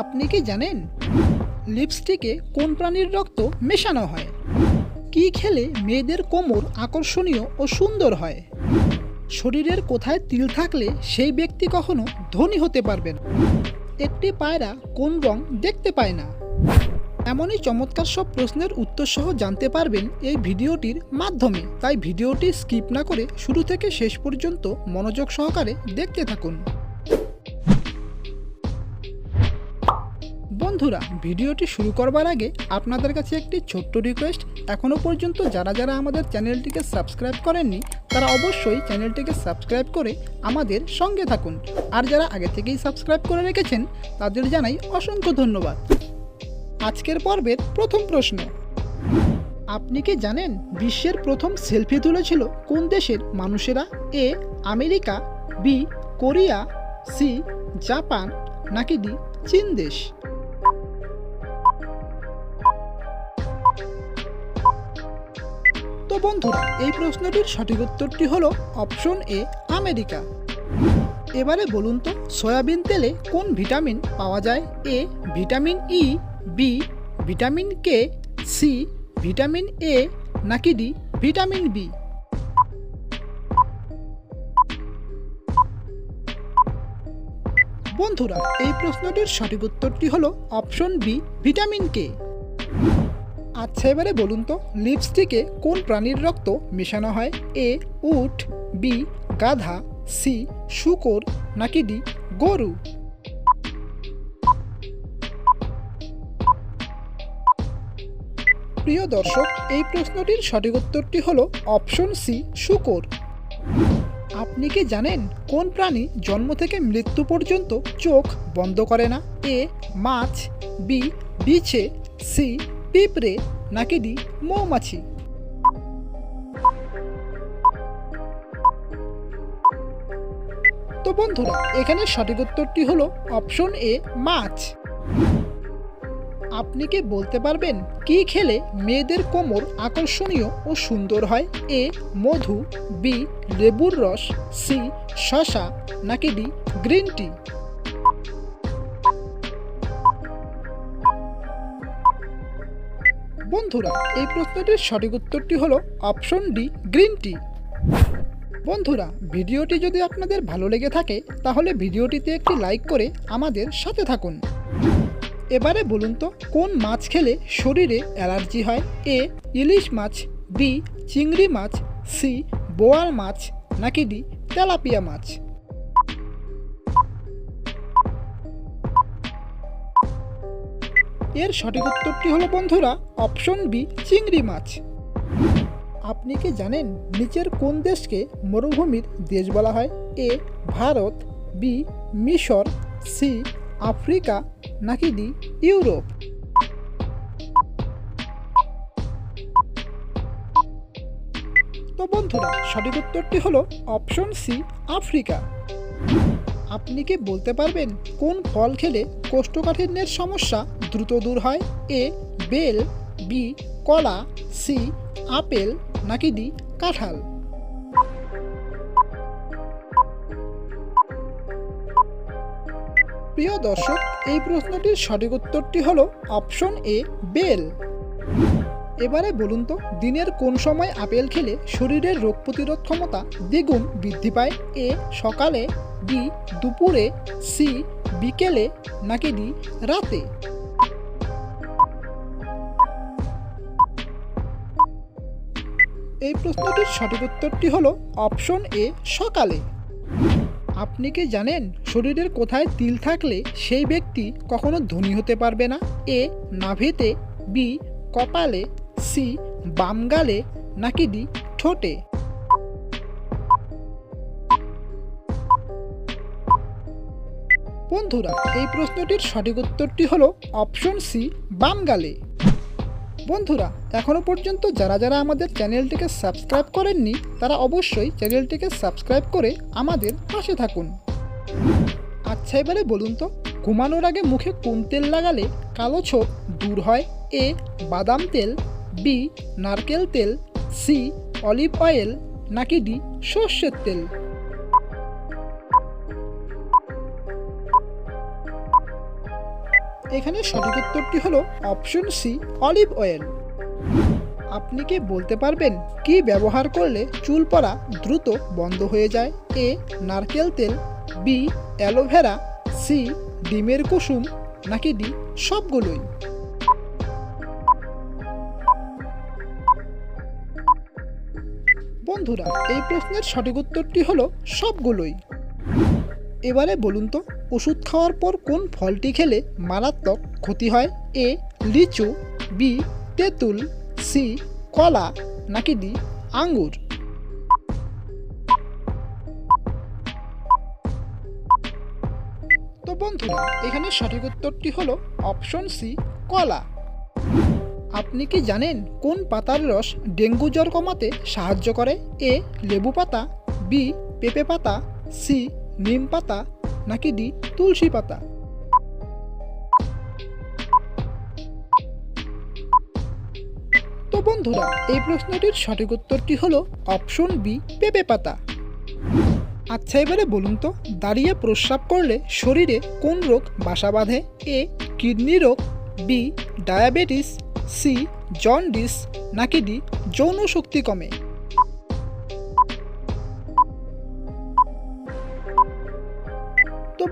আপনি কি জানেন লিপস্টিকে কোন প্রাণীর রক্ত মেশানো হয়? কি খেলে মেয়েদের কোমর আকর্ষণীয় ও সুন্দর হয়? শরীরের কোথায় তিল থাকলে সেই ব্যক্তি কখনো ধনী হতে পারবে না একটি পায়রা কোন রং দেখতে পায় না? এমনই চমৎকার সব প্রশ্নের উত্তর সহ জানতে পারবেন এই ভিডিওটির মাধ্যমে। তাই ভিডিওটি স্কিপ না করে শুরু থেকে শেষ পর্যন্ত মনোযোগ সহকারে দেখতে থাকুন। বন্ধুরা, ভিডিওটি শুরু করবার আগে আপনাদের কাছে একটি ছোট্ট রিকোয়েস্ট এখনও পর্যন্ত যারা যারা আমাদের চ্যানেলটিকে সাবস্ক্রাইব করেননি, তারা অবশ্যই চ্যানেলটিকে সাবস্ক্রাইব করে আমাদের সঙ্গে থাকুন। আর যারা আগে থেকেই সাবস্ক্রাইব করে রেখেছেন, তাদের জানাই অসংখ্য ধন্যবাদ। আজকের পর্বের প্রথম প্রশ্ন। আপনি কি জানেন বিশ্বের প্রথম সেলফি তুলেছিল কোন দেশের মানুষেরা? A, America, B, Korea, C, Japan, নাকি ডি, চীন দেশ? তো বন্ধুরা, এই প্রশ্নটির সঠিক উত্তরটি হলো অপশন এ, আমেরিকা। এবারে বলুন তো, সয়াবিন তেলে কোন ভিটামিন পাওয়া যায়? A, vitamin E, B, vitamin K, C, vitamin A, নাকি ডি, ভিটামিন বি। বন্ধুরা, এই প্রশ্নটির সঠিক উত্তরটি হলো অপশন বি, ভিটামিন কে। আচ্ছা এবারে বলুন তো লিপস্টিকে কোন প্রাণীর রক্ত মেশানো হয়? এ, উট, বি, গাধা, সি, শুকর, নাকি ডি, গরু? প্রিয় দর্শক, এই প্রশ্নটির সঠিক উত্তরটি হলো অপশন সি, শুকর। আপনি কি জানেন কোন প্রাণী জন্ম থেকে মৃত্যু পর্যন্ত চোখ বন্ধ করে না? এ, মাছ, বি, বিছে, সি পিঁপড়ে নাকি ডি মৌমাছি। তো বন্ধুরা, এখানে সঠিক উত্তরটি হলো অপশন এ, মাছ। আপনি কি বলতে পারবেন কি খেলে মেয়েদের কোমর আকর্ষণীয় ও সুন্দর হয়? এ, মধু, বি, লেবুর রস, সি, শশা, নাকি ডি, গ্রিন টি? বন্ধুরা, এই প্রশ্নটির সঠিক উত্তরটি হলো অপশন ডি, গ্রিন টি। বন্ধুরা, ভিডিওটি যদি আপনাদের ভালো লেগে থাকে, তাহলে ভিডিওটিতে একটি লাইক করে আমাদের সাথে থাকুন। এবারে বলুন তো, কোন মাছ খেলে শরীরে অ্যালার্জি হয়? এ, ইলিশ মাছ, বি, চিংড়ি মাছ, সি, বোয়াল মাছ, নাকি ডি, তেলাপিয়া মাছ? এর সঠিক উত্তরটি হলো, বন্ধুরা, অপশন বি, চিংড়ি মাছ। আপনি কি জানেন নিচের কোন দেশকে মরুভূমির দেশ বলা হয়? এ, ভারত, বি, মিশর, সি, আফ্রিকা, নাকি ডি, ইউরোপ? তো বন্ধুরা, সঠিক উত্তরটি হলো, অপশন সি, আফ্রিকা। আপনি কি বলতে পারবেন কোন ফল খেলে কোষ্ঠকাঠিন্যের সমস্যা দ্রুত দূর হয়? এ, বেল, বি, কলা, সি, আপেল, নাকি ডি, কাঁঠাল? প্রিয় দর্শক, এই প্রশ্নটির সঠিক উত্তরটি হলো অপশন এ, বেল। এবারে বলুন তো, দিনের কোন সময় আপেল খেলে শরীরের রোগ প্রতিরোধ ক্ষমতা দ্বিগুণ বৃদ্ধি পায়? এ, সকালে বি দুপুরে, সি বিকেলে নাকি ডি রাতে? এই প্রশ্নটির সঠিক উত্তরটি হলো অপশন এ, সকালে। আপনি কি জানেন শরীরের কোথায় তিল থাকলে সেই ব্যক্তি কখনো ধনী হতে পারবে না? এ, নাভিতে, বি, কপালে, সি, বাম গালে নাকি ডি, ঠোঁটে? বন্ধুরা, এই প্রশ্নটির সঠিক উত্তরটি হলো অপশন সি বাম গালে বন্ধুরা এখনও পর্যন্ত যারা যারা আমাদের চ্যানেলটিকে সাবস্ক্রাইব করেননি, তারা অবশ্যই চ্যানেলটিকে সাবস্ক্রাইব করে আমাদের পাশে থাকুন। আচ্ছা এবারে বলুন তো, ঘুমানোর আগে মুখে কোন তেল লাগালে কালো ছোপ দূর হয়? এ, বাদাম তেল, বি, নারকেল তেল, সি, অলিভ অয়েল, নাকি ডি, সর্ষের তেল? এখানে সঠিক উত্তরটি হলো অপশন সি, অলিভ অয়েল। আপনি কি বলতে পারবেন কি ব্যবহার করলে চুল পড়া দ্রুত বন্ধ হয়ে যায়? এ, নারকেল তেল, বি, অ্যালোভেরা, সি, ডিমের কুসুম, নাকি ডি, সবগুলোই? বন্ধুরা, এই প্রশ্নের সঠিক উত্তরটি হলো সবগুলোই। এবারে বলুন তো ওষুধ খাওয়ার পর কোন ফলটি খেলে মারাত্মক ক্ষতি হয়? এ, লিচু, বি, তেঁতুল, সি, কলা, নাকি ডি, আঙ্গুর? তো বন্ধুরা, এখানে সঠিক উত্তরটি হলো অপশন সি, কলা। আপনি কি জানেন কোন পাতার রস ডেঙ্গু জ্বর কমাতে সাহায্য করে? এ, লেবু পাতা, বি, পেঁপে পাতা, সি, নিম পাতা নাকি ডি তুলসী পাতা? তো বন্ধুরা, এই প্রশ্নটির সঠিক উত্তরটি হলো? অপশন বি, পেঁপে পাতা। আচ্ছা এবারে বলুন তো, দাঁড়িয়ে প্রস্রাব করলে শরীরে কোন রোগ বাসা বাঁধে? এ, কিডনি রোগ, বি, ডায়াবেটিস, সি, জন্ডিস, নাকি ডি, যৌন শক্তি কমে?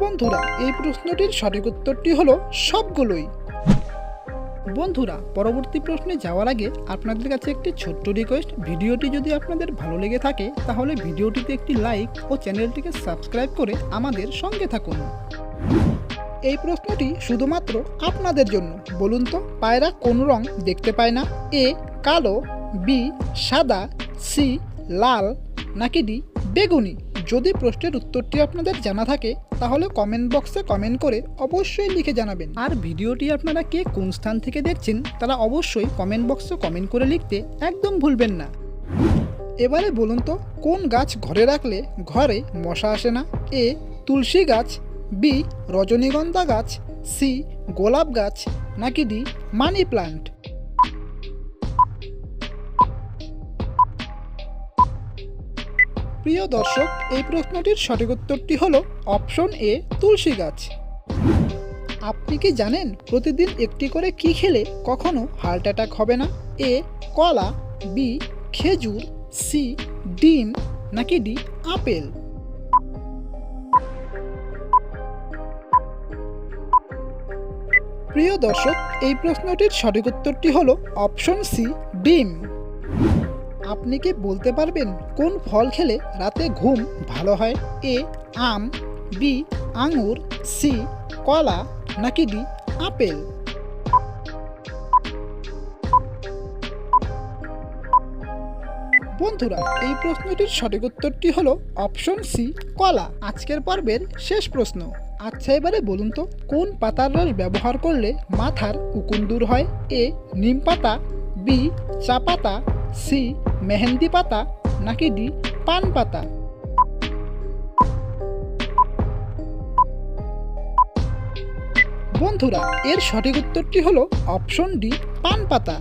বন্ধুরা, এই প্রশ্নটির সঠিক উত্তরটি হলো সবগুলোই। বন্ধুরা, পরবর্তী প্রশ্নে যাওয়ার আগে আপনাদের কাছে একটি ছোট্ট রিকোয়েস্ট ভিডিওটি যদি আপনাদের ভালো লেগে থাকে, তাহলে ভিডিওটিতে একটি লাইক ও চ্যানেলটিকে সাবস্ক্রাইব করে আমাদের সঙ্গে থাকুন। এই প্রশ্নটি শুধুমাত্র আপনাদের জন্য। বলুন তো, পায়রা কোন রং দেখতে পায় না? এ, কালো, বি, সাদা, সি, লাল, নাকি ডি, বেগুনি? যদি প্রশ্নের উত্তরটি আপনাদের জানা থাকে, তাহলে কমেন্ট বক্সে কমেন্ট করে অবশ্যই লিখে জানাবেন। আর ভিডিওটি আপনারা কে কোন স্থান থেকে দেখছেন, তারা অবশ্যই কমেন্ট বক্সে কমেন্ট করে লিখতে একদম ভুলবেন না। এবারে বলুন তো, কোন গাছ ঘরে রাখলে ঘরে মশা আসে না? এ, তুলসী গাছ, বি, রজনীগন্ধা গাছ, সি, গোলাপ গাছ, নাকি ডি, মানি প্লান্ট? প্রিয় দর্শক, এই প্রশ্নটির সঠিক উত্তরটি হলো অপশন এ, তুলসী গাছ। আপনি কি জানেন প্রতিদিন একটি করে কি খেলে কখনো হার্ট অ্যাটাক হবে না? এ, কলা, বি, খেজুর, সি, ডিম, নাকি ডি, আপেল? প্রিয় দর্শক, এই প্রশ্নটির সঠিক উত্তরটি হলো অপশন সি, ডিম। আপনি কি বলতে পারবেন কোন ফল খেলে রাতে ঘুম ভালো হয়? এ, আম, বি, আঙুর, সি, কলা, নাকি ডি, আপেল? বন্ধুরা, এই প্রশ্নটির সঠিক উত্তরটি হলো অপশন সি, কলা। আজকের পর্বের শেষ প্রশ্ন। আচ্ছা এবারে বলুন তো, কোন পাতার রস ব্যবহার করলে মাথার কুকুন দূর হয়? এ, নিম পাতা, বি, চা পাতা, সি মেহেন্দি পাতা নাকি ডি পান পাতা? বন্ধুরা, এর সঠিক উত্তরটি হলো অপশন ডি, পান পাতা।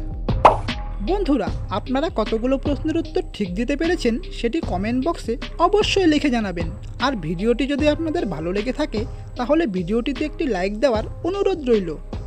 বন্ধুরা, আপনারা কতগুলো প্রশ্নের উত্তর ঠিক দিতে পেরেছেন সেটি কমেন্ট বক্সে অবশ্যই লিখে জানাবেন। আর ভিডিওটি যদি আপনাদের ভালো লেগে থাকে, তাহলে ভিডিওটিতে একটি লাইক দেওয়ার অনুরোধ রইল।